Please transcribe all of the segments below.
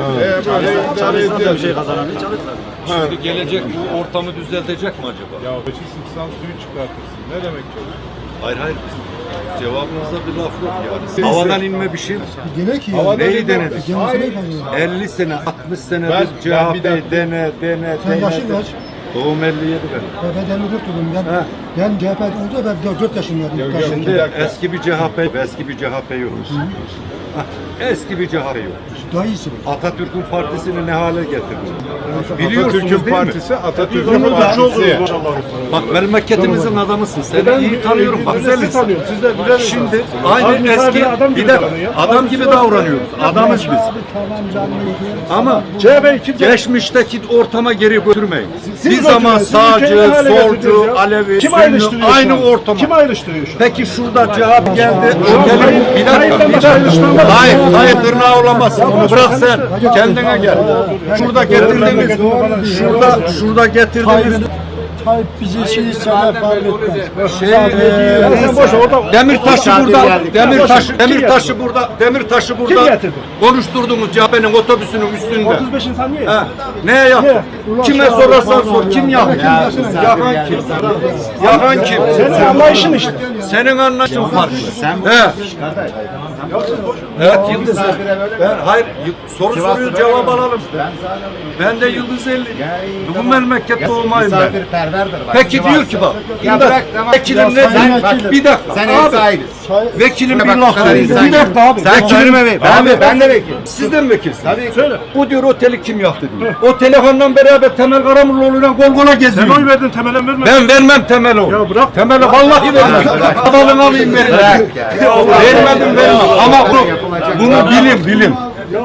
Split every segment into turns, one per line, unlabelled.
Ee, böyle idare
Çalışsın da bir
ediyoruz.
şey kazanamıyor. Çalışsın.
Şimdi gelecek bu ortamı düzeltecek mi acaba?
Ya başı sıksan suyu çıkartırsın. Ne demek çocuk?
Hayır hayır. Cevabınızda bir laf yok yani. Havadan inme bir şey mi?
Demek ki
Havada
Neyi denedik?
Canısını
Hayır.
yapamıyor.
50 sene, 60 sene
Ben- ben
bir
bir
CHP
dakika-
dene, dene,
Sen
dene.
yaşın kaç?
Doğum 57 benim.
Ben 54 oldum. Ben,
He.
ben CHP oldu ben 4 yaşındaydım.
Yok, yok.
Şimdi
dakika.
eski bir CHP, eski bir CHP yok. Eski bir CHP yok.
Daha iyisi.
Atatürk'ün partisini ne hale getirdi? Biliyorsunuz
Atatürk'ün
değil mi?
partisi, Atatürk'ün partisi.
Bak memleketimizin adamısın. Seni iyi tanıyorum. Bak güzelsin.
Siz de güzel
Şimdi aynı eski
adam gibi
bir de adam gibi davranıyoruz. Adamız biz.
Tamam
Ama
CHP kimse
geçmişteki ortama geri götürmeyin.
Siz
Bir zaman sağcı, solcu? Alevi,
Kim
Sünni
ayrıştırıyor şu
aynı
an?
ortama.
Kim ayrıştırıyor şu an?
Peki şurada CHP geldi. Otelin bir dakika. Bir dakika. Hayır, hayır tırnağı olamazsın. Onu bırak sen. Kendine gel. Şurada getirdiniz. Şurada, şurada getirdiniz.
Tayyip bizi şey sana fark etmez.
Şey,
orada
Demirtaş'ı burada, Demirtaş'ı,
Kim
Demirtaş'ı burada, Demirtaş'ı burada
getirdi?
konuşturdunuz CHP'nin otobüsünün üstünde.
35 insan niye?
Ha, ne yaptı? Kime sorarsan sor, kim yaktı? Yakan kim? Yakan kim?
Senin anlayışın işte.
Senin anlayışın farklı. Sen He. Evet Yıldız. Ben hayır soru soruyor cevap alalım. Ben de Yıldız 50. Bu memleket doğmayım ben. Peki diyor ki bak.
Ya bırak, tamam.
Vekilim ne
sen-
diyor? Bir dakika.
Sen
abi.
ev sahibiz.
Vekilim
Bak,
bir laf
insan
Bir dakika abi.
Sen
Vekilim-
Kerim ben,
Abi,
ben de vekilim.
Siz de mi vekilsiniz?
Tabii.
Söyle.
Bu diyor oteli kim yaktı diyor. O telefonla beraber Temel Karamollaoğlu'yla gol gola
Sen
geziyor.
oy verdin temelen vermedin.
Ben vermem Temel'i.
Ya bırak.
Temel'i vallahi vermem. Adamını alayım verin. Vermedim vermem. Ama bu, bunu bilin bilin.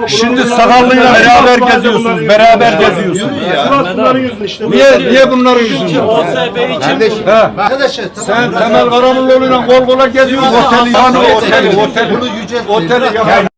Şimdi sakallıyla beraber geziyorsunuz. Beraber geziyorsunuz. Niye, niye bunların yüzünden?
Kardeşim. Arkadaşlar
Sen Temel Karamollaoğlu'yla gol gola geziyorsun. Oteli oteli oteli. Oteli.